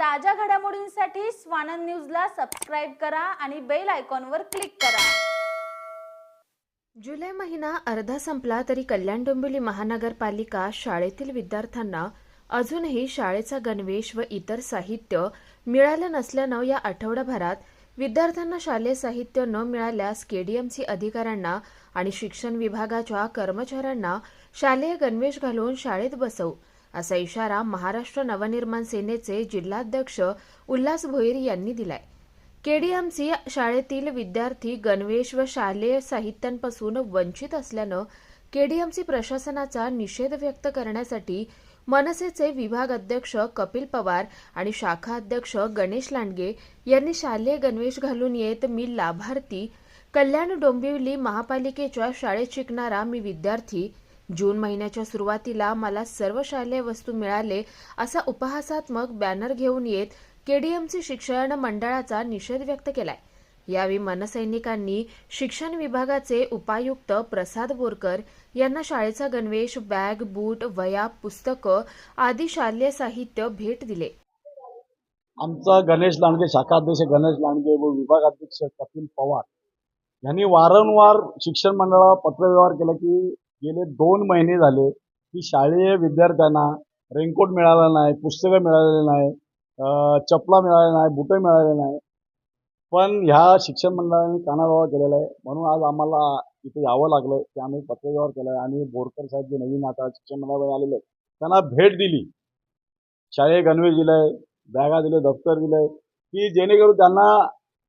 ताज्या घडामोडींसाठी स्वानंद न्यूजला सबस्क्राईब करा आणि बेल आयकॉनवर क्लिक करा. जुलै महिना अर्धा संपला तरी कल्याण डोंबिवली महानगरपालिका शाळेतील विद्यार्थ्यांना अजूनही शाळेचा गणवेश व इतर साहित्य मिळालं नसल्यानं या आठवडाभरात विद्यार्थ्यांना शालेय साहित्य न मिळाल्यास केडीएमसी अधिकाऱ्यांना आणि शिक्षण विभागाच्या कर्मचाऱ्यांना शालेय गणवेश घालून शाळेत बसवू. असा इशारा महाराष्ट्र नवनिर्माण सेनेचे जिल्हाध्यक्ष उल्हास भोईर यांनी दिलाय. केडीएमसी शाळेतील विद्यार्थी गणवेश व शालेय साहित्यांपासून वंचित असल्यानं केडीएमसी प्रशासनाचा निषेध व्यक्त करण्यासाठी मनसेचे विभाग अध्यक्ष कपिल पवार आणि शाखा अध्यक्ष गणेश लांडगे यांनी शालेय गणवेश घालून येत मी लाभार्थी कल्याण डोंबिवली महापालिकेच्या शाळेत शिकणारा मी विद्यार्थी जून महिन्याच्या सुरुवातीला मला सर्व शालेय वस्तू मिळाले असा उपहासात्मक बॅनर घेऊन येत केडीएमसी शिक्षण मंडळाचा निषेध व्यक्त केलाय. यावेळी मनसैनिकांनी शिक्षण विभागाचे उपायुक्त प्रसाद बोरकर यांना शाळेचा गणवेश बॅग बूट वया पुस्तकं आदी शालेय साहित्य भेट दिले. आमचा गणेश लांडगे शाखाध्यक्ष गणेश लांडगे व विभागाध्यक्ष कपिल पवार यांनी वारंवार शिक्षण मंडळाला पत्रव्यवहार केला की गेले दोन महिने झाले की शालेय विद्यार्थ्यांना रेनकोट मिळाला नाही पुस्तकं मिळालेली नाही चपला मिळाल्या नाही बुटं मिळाले नाही. पण ह्या शिक्षण मंडळाने कानाबावा केलेला आहे. म्हणून आज आम्हाला इथे यावं लागलं की आम्ही पत्रव्यवहार केला आहे आणि बोरकर साहेब जे नवीन आता शिक्षण मंडळामध्ये आलेले आहेत त्यांना भेट दिली. शालेय गणवेश दिलाय बॅगा दिले दफ्तर दिलंय की जेणेकरून त्यांना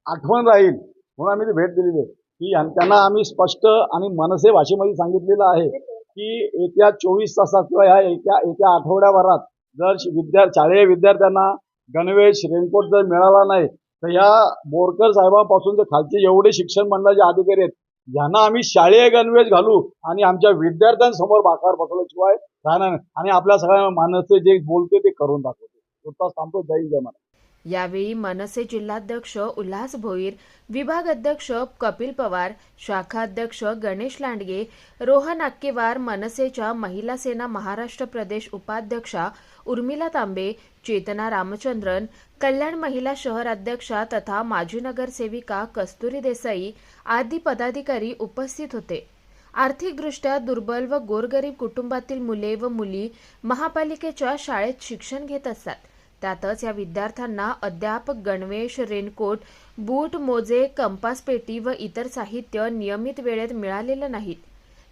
आठवण राहील. म्हणून आम्ही ती भेट दिलेली आहे. की त्यांना आम्ही स्पष्ट आणि मनसे भाषेमध्ये सांगितलेलं आहे की येत्या चोवीस तासात किंवा ह्या येत्या येत्या आठवड्याभरात जर विद्या शालेय विद्यार्थ्यांना गणवेश रेनकोट जर मिळाला नाही तर या बोरकर साहेबांपासून ते खालचे एवढे शिक्षण मंडळाचे अधिकारी आहेत यांना आम्ही शालेय गणवेश घालू आणि आमच्या विद्यार्थ्यांसमोर बाकार बसवल्याशिवाय राहणार नाही. आणि आपल्या सगळ्या माणसं जे बोलते ते करून दाखवते थांबतो जय जय महाराज. यावेळी मनसे जिल्हाध्यक्ष उल्हास भोईर विभाग अध्यक्ष कपिल पवार शाखा अध्यक्ष गणेश लांडगे रोहन अक्केवार मनसेच्या महिला सेना महाराष्ट्र प्रदेश उपाध्यक्षा उर्मिला तांबे चेतना रामचंद्रन कल्याण महिला शहर अध्यक्षा तथा माजी नगरसेविका कस्तुरी देसाई आदी पदाधिकारी उपस्थित होते. आर्थिकदृष्ट्या दुर्बल व गोरगरीब कुटुंबातील मुले व मुली महापालिकेच्या शाळेत शिक्षण घेत असतात. त्यातच या विद्यार्थ्यांना अद्याप गणवेश रेनकोट बूट मोजे कंपास पेटी व इतर साहित्य नियमित वेळेत मिळालेलं नाहीत.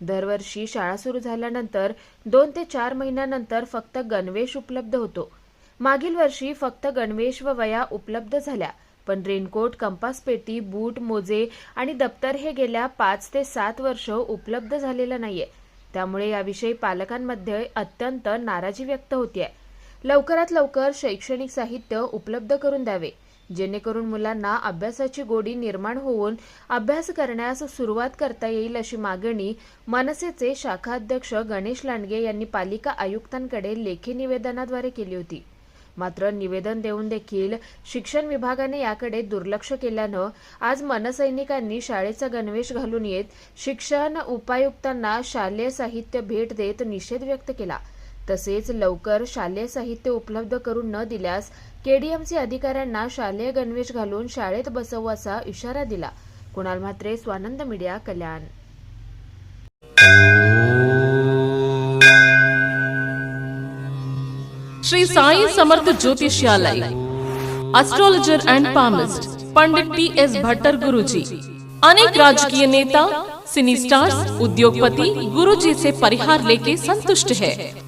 दरवर्षी शाळा सुरू झाल्यानंतर दोन ते चार महिन्यानंतर फक्त गणवेश उपलब्ध होतो. मागील वर्षी फक्त गणवेश व वया उपलब्ध झाल्या पण रेनकोट कंपास पेटी बूट मोजे आणि दप्तर हे गेल्या पाच ते सात वर्ष उपलब्ध झालेलं नाहीये. त्यामुळे याविषयी पालकांमध्ये अत्यंत नाराजी व्यक्त होतीये. लवकरात लवकर शैक्षणिक साहित्य उपलब्ध करून द्यावे. जेणेकरून मुलांना अभ्यासाची गोडी निर्माण होऊन अभ्यास करण्यास सुरुवात करता येईल अशी मागणी मनसेचे शाखा अध्यक्ष गणेश लांडगे यांनी पालिका आयुक्तांकडे लेखी निवेदनाद्वारे केली होती. मात्र निवेदन देऊन देखील शिक्षण विभागाने याकडे दुर्लक्ष केल्यानं आज मनसैनिकांनी शाळेचा गणवेश घालून येत शिक्षण उपायुक्तांना शालेय साहित्य भेट देत निषेध व्यक्त केला. तसेच लवकर शालेय साहित्य उपलब्ध करून न दिल्यास केडीएमसी अधिकाऱ्यांना शालेय गणवेश घालून शाळेत बसवू असा इशारा दिला. Kunal Mhatre Swanand media Kalyan. Shri Sai Samarth ज्योतिषालय astrologer and palmist Pandit T S Bhattar Guruji अनेक राजकीय नेता सिनी स्टार्स उद्योगपति गुरुजी से परिहार लेके संतुष्ट है.